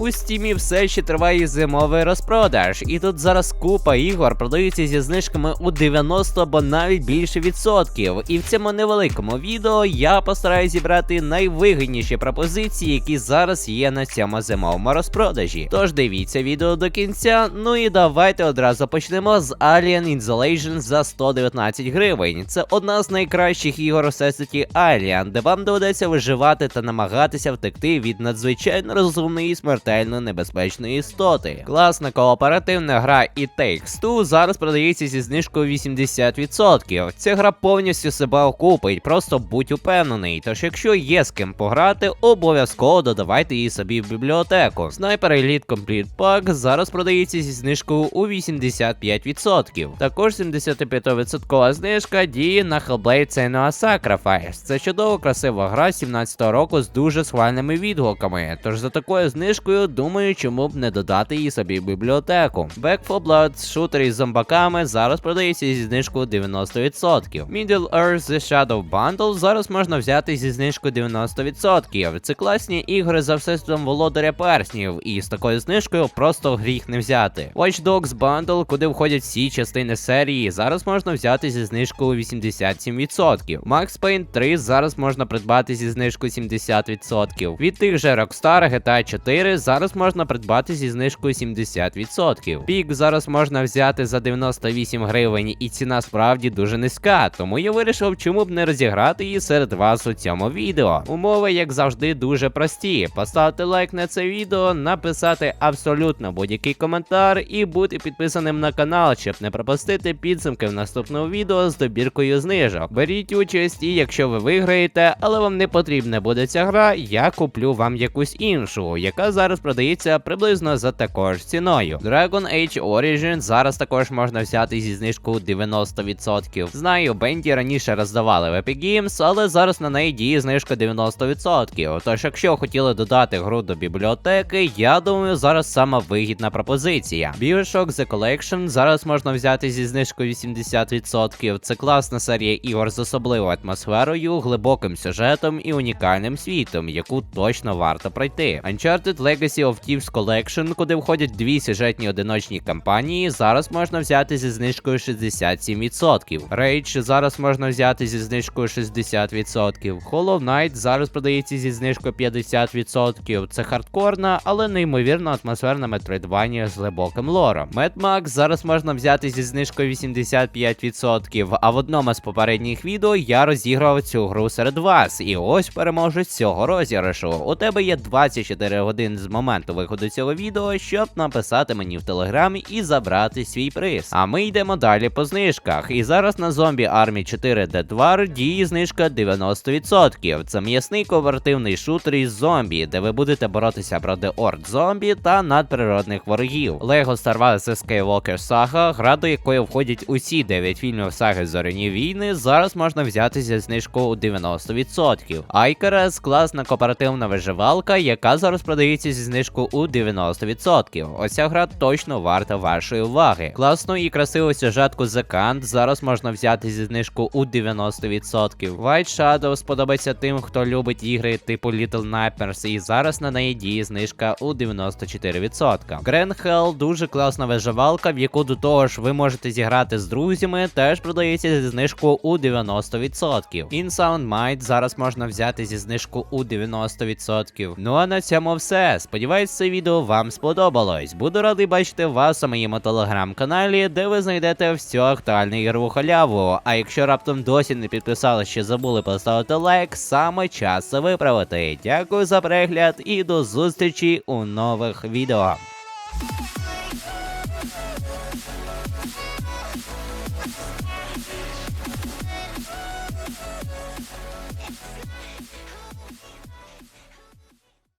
У стімі все ще триває зимовий розпродаж, і тут зараз купа ігор продаються зі знижками у 90 або навіть більше відсотків. І в цьому невеликому відео я постараюсь зібрати найвигідніші пропозиції, які зараз є на цьому зимовому розпродажі. Тож дивіться відео до кінця. Ну і давайте одразу почнемо з Alien Isolation за 119 гривень. Це одна з найкращих ігор у всесвіті Alien, де вам доведеться виживати та намагатися втекти від надзвичайно розумної і смертельно небезпечної істоти. Класна кооперативна гра і Takes Two зараз продається зі знижкою 80%. Ця гра повністю себе окупить, просто будь упевнений. Тож, якщо є з ким пограти, обов'язково додавайте її собі в бібліотеку. Sniper Elite Complete Pack зараз продається зі знижкою у 85%. Також 75% знижка діє на Hellblade Senua Sacrifice. Це чудово красива гра 17-го року з дуже схвальними відгуками. Тож за такою знижкою, думаю, чому б не додати її собі в бібліотеку. Back 4 Blood шутер із зомбаками зараз продається зі знижкою 90%. Middle Earth The Shadow Bundle зараз можна взяти зі знижкою 90%. Це класні ігри за всесвітом володаря перснів, і з такою знижкою просто гріх не взяти. Watch Dogs Bundle, куди входять всі частини серії, зараз можна взяти зі знижкою 87%. Max Payne 3 зараз можна придбати зі знижкою 70%. Від тих же Rockstar GTA 4 зараз можна придбати зі знижкою 70%. Пік зараз можна взяти за 98 гривень, і ціна справді дуже низька, тому я вирішив, чому б не розіграти її серед вас у цьому відео. Умови, як завжди, дуже прості. Поставити лайк на це відео, написати абсолютно будь-який коментар і бути підписаним на канал, щоб не пропустити підсумки в наступному відео з добіркою знижок. Беріть участь, і якщо ви виграєте, але вам не потрібна буде ця гра, я куплю вам якусь іншу, яка зараз продається приблизно за такою ж ціною. Dragon Age Origin зараз також можна взяти зі знижкою 90%. Знаю, Бенді раніше роздавали в Epic Games, але зараз на неї діє знижка 90%. Тож, якщо хотіли додати гру до бібліотеки, я думаю, зараз сама вигідна пропозиція. Bioshock The Collection зараз можна взяти зі знижкою 80%. Це класна серія ігор з особливою атмосферою, глибоким сюжетом і унікальним світом, яку точно варто пройти. Uncharted Legacy of Thieves Collection, куди входять дві сюжетні одиночні кампанії, зараз можна взяти зі знижкою 67%. Rage зараз можна взяти зі знижкою 60%. Hollow Knight зараз продається зі знижкою 50%. Це хардкорна, але неймовірно атмосферна метроїдванія з глибоким лором. Mad Max зараз можна взяти зі знижкою 85%. А в одному з попередніх відео я розігрував цю гру серед вас. І ось переможець цього розіграшу. У тебе є 24 години з моменту виходу цього відео, щоб написати мені в телеграмі і забрати свій приз. А ми йдемо далі по знижках. І зараз на зомбі Army 4 Dead War діє знижка 90%. Це м'ясний кооперативний шутер із зомбі, де ви будете боротися проти орд зомбі та надприродних ворогів. Lego Star Wars Skywalker Saga, гра до якої входять усі 9 фільмів саги Зоряні війни, зараз можна взяти зі знижкою у 90%. Icarus – класна кооперативна виживалка, яка зараз продається зі знижкою у 90%. Оця гра точно варта вашої уваги. Класну і красиву сюжетку The Kant зараз можна взяти зі знижкою у 90%. White Shadow сподобається тим, хто любить ігри типу Little Nightmares, і зараз на неї діє знижка у 94%. Grand Hell дуже класна виживалка, в яку до того ж ви можете зіграти з друзями, теж продається зі знижкою у 90%. In Sound Might зараз можна взяти зі знижку у 90%. Ну а на цьому все. Сподіваюсь, це відео вам сподобалось. Буду радий бачити вас у моєму телеграм-каналі, де ви знайдете всю актуальну ігрову халяву. А якщо раптом досі не підписали, ще забули поставити лайк, саме час це виправити. Дякую за перегляд і до зустрічі у нових відео.